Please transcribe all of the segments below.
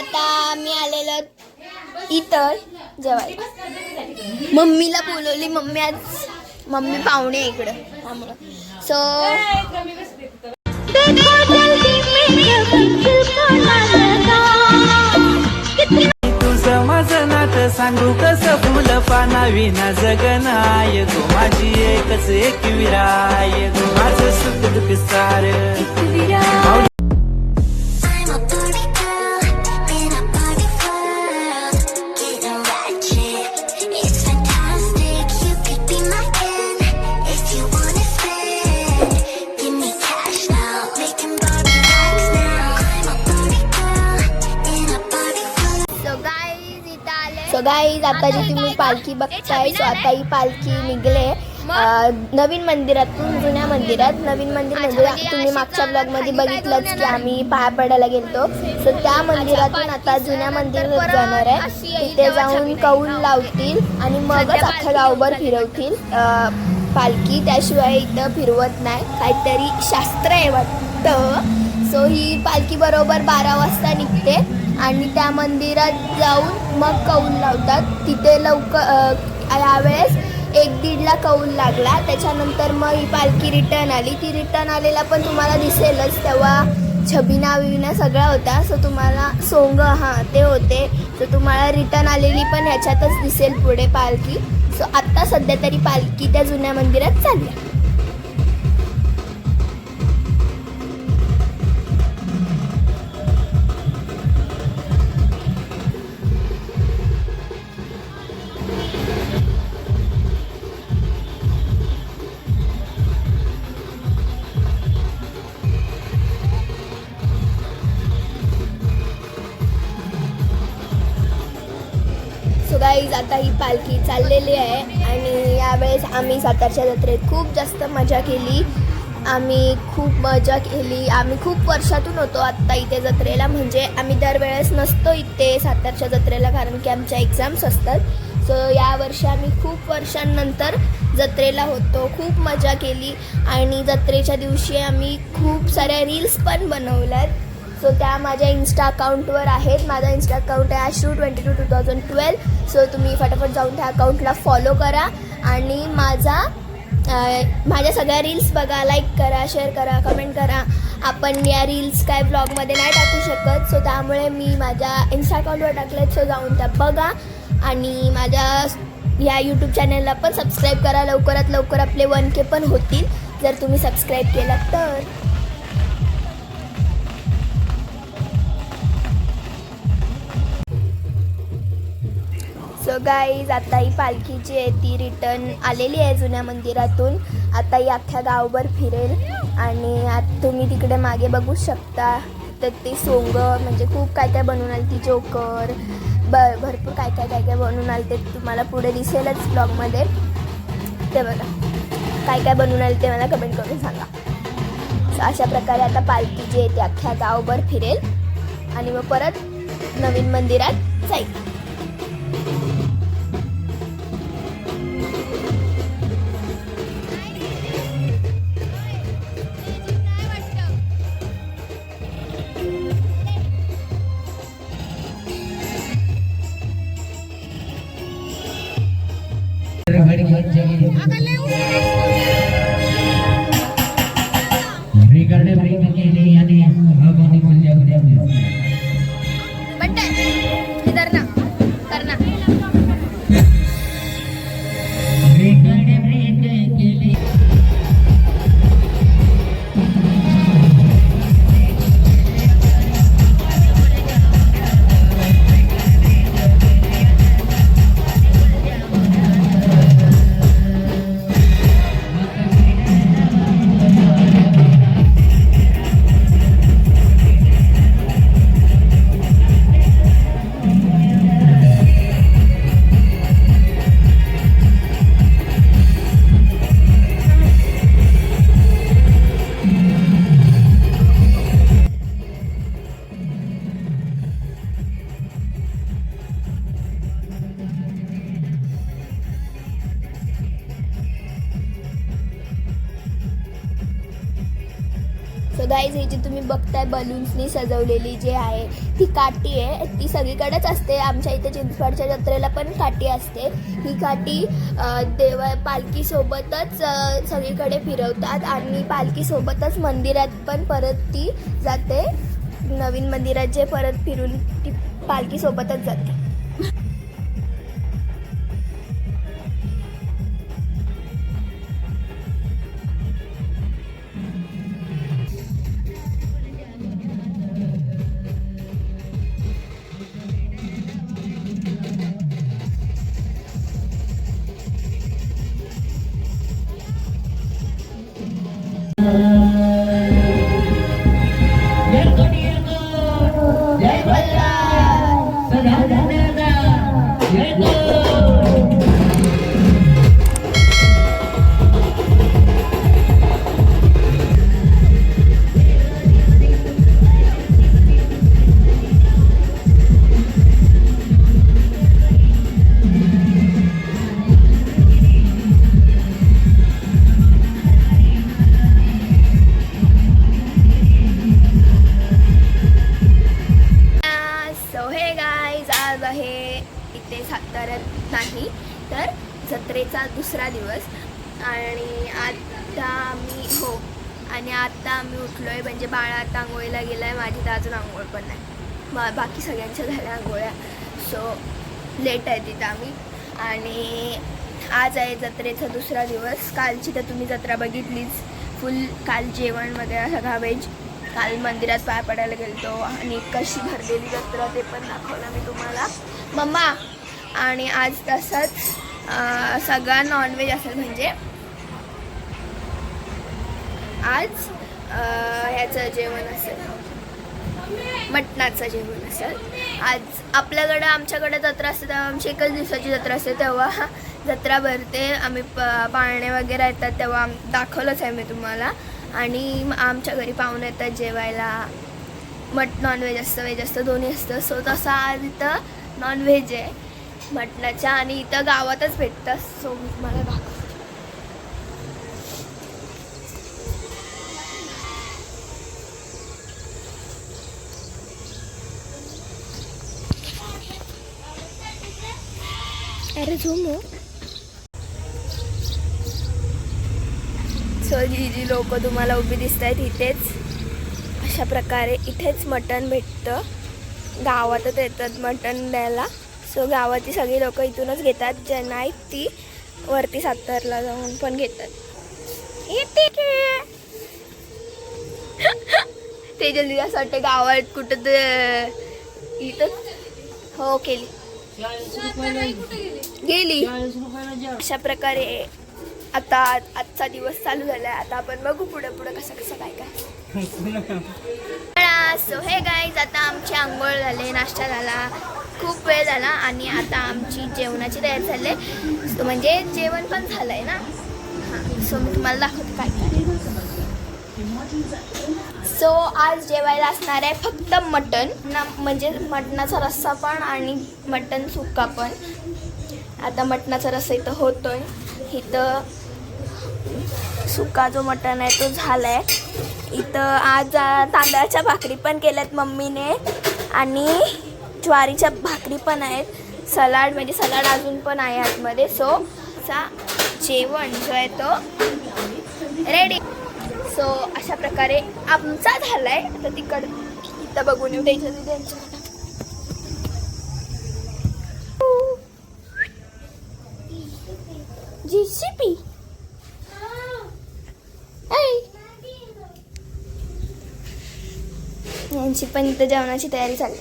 आता आम्ही आलेलो इतर जेवायला. मम्मीला बोलवली मम्मी आज मम्मी पाहुणे इकडं त्यामुळं. सो तुझं माझं नातं सांगू कसं? फुलं पानाविना जगनाय गो. माझी एकच एक विराय. गो माझं सुख दुःख सार. पालखी बघताय. सो आता ही पालखी निघले नवीन मंदिरातून जुन्या मंदिरात नवीन मंदिर म्हणजे तुम्ही मागच्या ब्लॉगमध्ये बघितलंच की आम्ही पाया पडायला गेलतो. सो त्या मंदिरातून आता जुन्या मंदिरात जाणार आहे. तिथे जाऊन कौल लावतील आणि मगच अख्ख्या गावभर फिरवतील. पालखी त्याशिवाय इथं फिरवत नाही. काहीतरी शास्त्र आहे वाटतं. सो ही पालखी बरोबर बारा वाजता निघते. आणि त्या मंदिरात जाऊन मग कौल लावतात. तिथे लवकर यावेळेस एक दीडला कौल लागला. त्याच्यानंतर मग ही पालखी रिटर्न आली. ती रिटर्न आलेला पण तुम्हाला दिसेलच. तेव्हा छबिना विना सगळा होता. सो तुम्हाला सोंग हां ते होते. सो तुम्हाला रिटर्न आलेली पण ह्याच्यातच दिसेल पुढे पालखी. सो आत्ता सध्या तरी पालखी त्या जुन्या मंदिरात चालली आता ही पालखी चाललेली आहे आणि यावेळेस आम्ही सातारच्या जत्रेत खूप जास्त मजा केली. आम्ही खूप मजा केली. आम्ही खूप वर्षातून होतो आत्ता इथे जत्रेला म्हणजे आम्ही दरवेळेस नसतो इथे सातारच्या जत्रेला कारण की आमच्या एक्झाम्स असतात. सो यावर्षी आम्ही खूप वर्षांनंतर जत्रेला होतो. खूप मजा केली आणि जत्रेच्या दिवशी आम्ही खूप साऱ्या रील्स पण बनवल्यात. सो त्या माझ्या इन्स्टा अकाउंटवर आहेत. माझा इन्स्टा अकाउंट आहे Ashru twenty two two thousand twelve so तुम्ही फटाफट जाऊन त्या अकाउंटला फॉलो करा. आणि माझा माझ्या सगळ्या रील्स बघा. लाईक करा शेअर करा कमेंट करा. आपण या रील्स काय ब्लॉगमध्ये नाही टाकू शकत. सो त्यामुळे मी माझ्या इन्स्टा अकाउंटवर टाकलेत. सो जाऊन त्या बघा. आणि माझ्या या यूट्यूब चॅनलला पण सबस्क्राईब करा. लवकरात लवकर आपले वन के पण होतील. जर तुम्ही सबस्क्राईब केलात तर. सो गाईज आता ही पालखी जी आहे ती रिटर्न आलेली आहे जुन्या मंदिरातून. आता ही अख्ख्या गावभर फिरेल. आणि आत तुम्ही तिकडे मागे बघू शकता. तर ते सोंग म्हणजे खूप काय काय बनवून आली ती जोकर ब भरपूर काय काय काय काय बनवून आले ते तुम्हाला पुढे दिसेलच ब्लॉगमध्ये ते बघा. काय काय बनवून आले ते मला कमेंट करून सांगा. अशा प्रकारे आता पालखी जी आहे ती अख्ख्या गावभर फिरेल. आणि मग परत नवीन मंदिरात जाईल. गाईज ही जी तुम्ही बघताय बलून्सनी सजवलेली जी आहे ती काठी आहे. ती सगळीकडेच असते. आमच्या इथे चिंचवडच्या जत्रेला पण काठी असते. ही काठी देवा पालखीसोबतच सगळीकडे फिरवतात आणि पालखीसोबतच मंदिरात पण परत ती जाते. नवीन मंदिरात जे परत फिरून ती पालखीसोबतच जाते. जत्रेचा दुसरा दिवस. आणि आत्ता आम्ही हो आणि आत्ता आम्ही उठलो आहे म्हणजे बाळा आता आंघोळीला गेला आहे माझी तर अजून आंघोळ पण नाही. बा बाकी सगळ्यांच्या झाल्या आंघोळ्या सो लेट आहे तिथं आम्ही. आणि आज आहे जत्रेचा दुसरा दिवस. कालची तर तुम्ही जत्रा बघितलीच. फुल काल जेवण वगैरे सगळा व्हेज काल मंदिरात पाय पडायला गेलतो. आणि कशी भरलेली जत्रा ते पण दाखवलं मी तुम्हाला. मम्मा आणि आज तसंच सगळा नॉनव्हेज असेल म्हणजे. आज ह्याचं जेवण असेल. मटणाचं जेवण असेल. आज आपल्याकडं आमच्याकडे जत्रा असते तेव्हा आमची एकच दिवसाची जत्रा असते तेव्हा जत्रा भरते. आम्ही प पाळणे वगैरे येतात तेव्हा आम दाखवलंच आहे मी तुम्हाला. आणि आमच्या घरी पाहुणे येतात जेवायला. मट नॉनव्हेज असतं व्हेज असतं दोन्ही असतं. सो तसं आज इथं नॉनव्हेज आहे. मटणाच्या आणि इथं गावातच भेटतं सो मी तुम्हाला दाखव. अरे झूम हो. सो जी जी लोक तुम्हाला उभी दिसत आहेत इथेच. अशा प्रकारे इथेच मटण भेटतं. गावातच येतात मटण द्यायला. सो गावाची सगळी लोक इथूनच घेतात. ज्या नाहीत ती वरती सातारला जाऊन पण घेतात. ते जल्दी असं वाटतं गावात कुठं इथं. हो केली. गेली. अशा प्रकारे आता आजचा दिवस चालू झालाय. आता आपण बघू पुढे पुढे कसं कसं काय काय. सो हे गाईज आता आमची आंघोळ झाले नाश्ता झाला. खूप वेळ झाला आणि आता आमची जेवणाची तयारी झाली आहे. सो म्हणजे जेवण पण झालंय ना? हां सो मी तुम्हाला दाखवते काय काय. सो आज जेवायला असणार आहे फक्त मटन ना म्हणजे मटणाचा रस्सा पण आणि मटन सुक्का पण. आता मटणाचा रस्सा इथं होतोय. इथं सुका जो मटण आहे तो झालाय. इथं आज तांदळाच्या भाकरी पण केल्यात मम्मीने. आणि ज्वारीच्या भाकरी पण आहेत. सलाड म्हणजे सलाड अजून पण आहे आतमध्ये. सो चा जेवण जो आहे तो रेडी सो अशा प्रकारे आमचा झाला आहे आता तिकड इथं बघून येऊ. द्यायचं त्यांच्या पी यांची पण इथं जेवणाची तयारी चालली.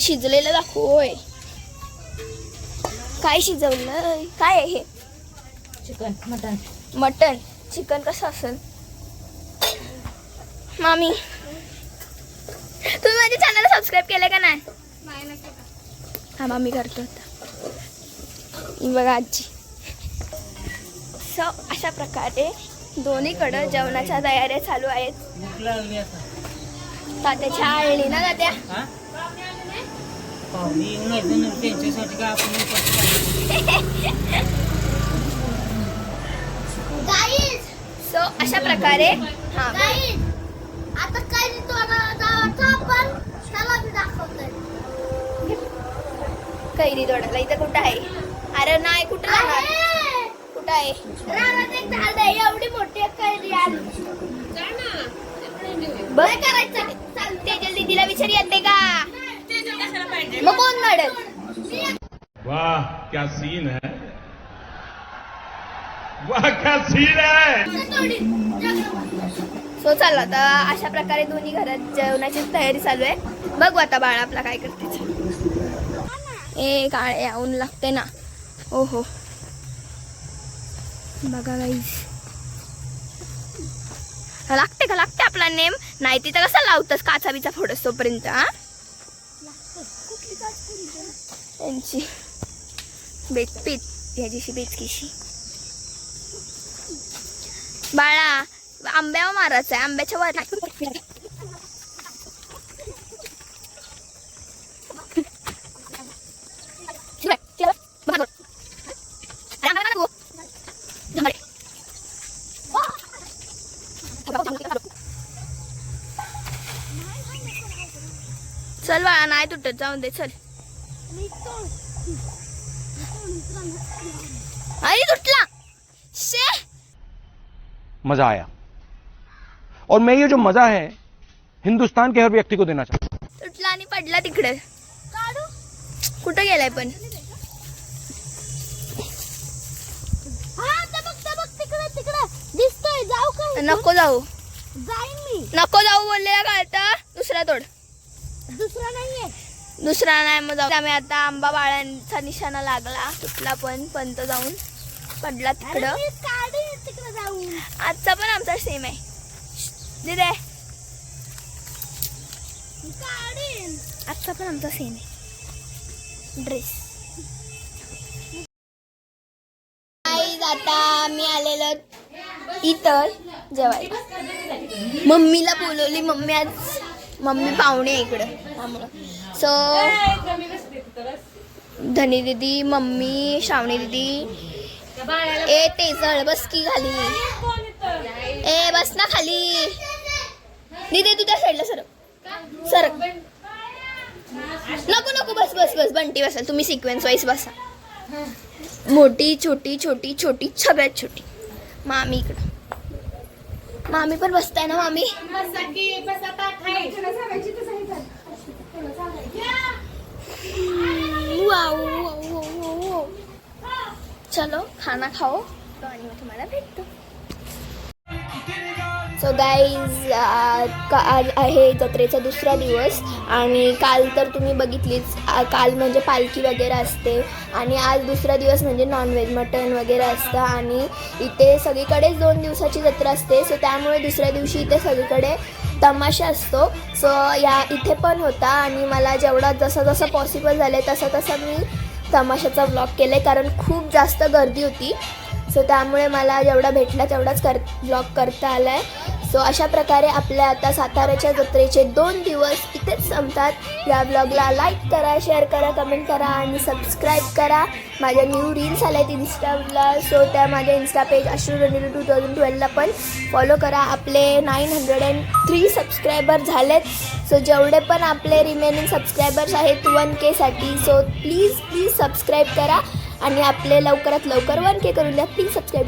शिजलेलं दाखवय काय शिजवलं काय आहे हे? Chicken mutton. मटन. चिकन कसं असेल? मामी. तुम्ही माझ्या चॅनल सबस्क्राईब केलं का नाही? हा मामी करतो आता. ही बघा आजी. सो अशा प्रकारे दोन्हीकडं जेवणाच्या तयाऱ्या चालू आहेत. तात्याच्या आळणी ना तात्या? हा? पाहुणे येऊन नाही तर त्यांच्यासाठी का आपण उपाशी राहायचं? गाईज सो अशा प्रकारे हा. आता काय जायचं आपण त्याला बी दाखवतोय. कैरी तोडायला इथं कुठं आहे? अरे नाही कुठं राहणार? कुठं आहे? रानात एक झाड आहे एवढी मोठी एक कैरी आली बघ काय करायचं. तेजल दीदीला विचार येते का? मग कोण मॅडम? वाह क्या सीन है? वाह क्या सीन है? सो चालू आता अशा प्रकारे दोन्ही घरात जेवणाची तयारी चालू आहे. बघू आता बाळा आपला काय करते. ए काळे ऊन लागते ना. ओ हो बघा गाईस लागते का? लागते आपला नेम? नाही तिथं कसा लावतस काचा बिचा फोडस तोपर्यंत हा? त्यांची बेचपीत ह्याच्याशी बेचकीशी बाळा आंब्यावर मारायचं आहे आंब्याच्या वर नाही. चल बाळा नाही तुटत जाऊन दे चल. अरे तुटला शे. मजा आया. और मैं ये जो मजा है हिंदुस्तान के हर व्यक्ति को देना चाहता हूं। तुटला आणि पडला तिकडे. कुठं गेलाय पण? हा जाऊ का नको जाऊ. नको जाऊ बोललेला कळतं दुसरा तोड. दुसरा नाहीये. दुसरा नाही मग जाऊ आम्ही आता आंबा बाळांचा निशाणा लागला. तुटला पण पंत जाऊन पडला तिकडं. मी आजचा पण आमचा सेम आहे. दिदे. मी आजचा पण आमचा सेम आहे. ड्रेस आता आम्ही आलेलो इतर जेवायला. मम्मीला बोलवली मम्मी आज मम्मी पाहुणे इकडं. त्यामुळं. सो धनी दिदी मम्मी श्रावणी दिदी. ए तेजळ बस की खाली. ए बस ना खाली. दिदी तू त्या साईडला सरक सरक नको नको बस बस बस बंटी बसाल तुम्ही सिक्वेन्स वाईज बसा. मोठी छोटी छोटी छोटी सगळ्यात छोटी. मामी इकडं. मामी पण बसताय ना मामी? चलो खाना खाओ। तो आणि मग तुम्हाला भेटतो। सो गाईज आज आहे जत्रेचा दुसरा दिवस आणि काल तर तुम्ही बघितलीच काल म्हणजे पालखी वगैरे असते आणि आज दुसरा दिवस म्हणजे नॉनव्हेज मटण वगैरे असतं आणि इथे सगळीकडेच दोन दिवसाची जत्रा असते. सो त्यामुळे दुसऱ्या दिवशी इथे सगळीकडे तमाशा असतो. सो या इथे पण होता आणि मला जेवढा जसं जसं पॉसिबल झालं आहे तसं तसं मी तमाशाचा ब्लॉग केला आहे कारण खूप जास्त गर्दी होती. सो त्यामुळे मला जेवढा भेटला तेवढाच कर ब्लॉग करता आला आहे सो अशा प्रकारे आपल्या आता साताऱ्याच्या जत्रेचे दोन दिवस इथेच संपतात. या ब्लॉगला लाईक करा शेअर करा कमेंट करा आणि सबस्क्राईब करा. माझ्या न्यू रील्स आल्या आहेत इन्स्टाला सो त्या माझ्या इन्स्टा पेज अश्रू रनिल टू थाउजंड ट्वेल्वला पण फॉलो करा. आपले nine hundred and three subscriber झालेत. सो जेवढे पण आपले रिमेनिंग सबस्क्रायबर्स आहेत वन केसाठी सो प्लीज प्लीज सबस्क्राईब करा. आणि आपले लवकरात लवकर वन के करून द्या. Please subscribe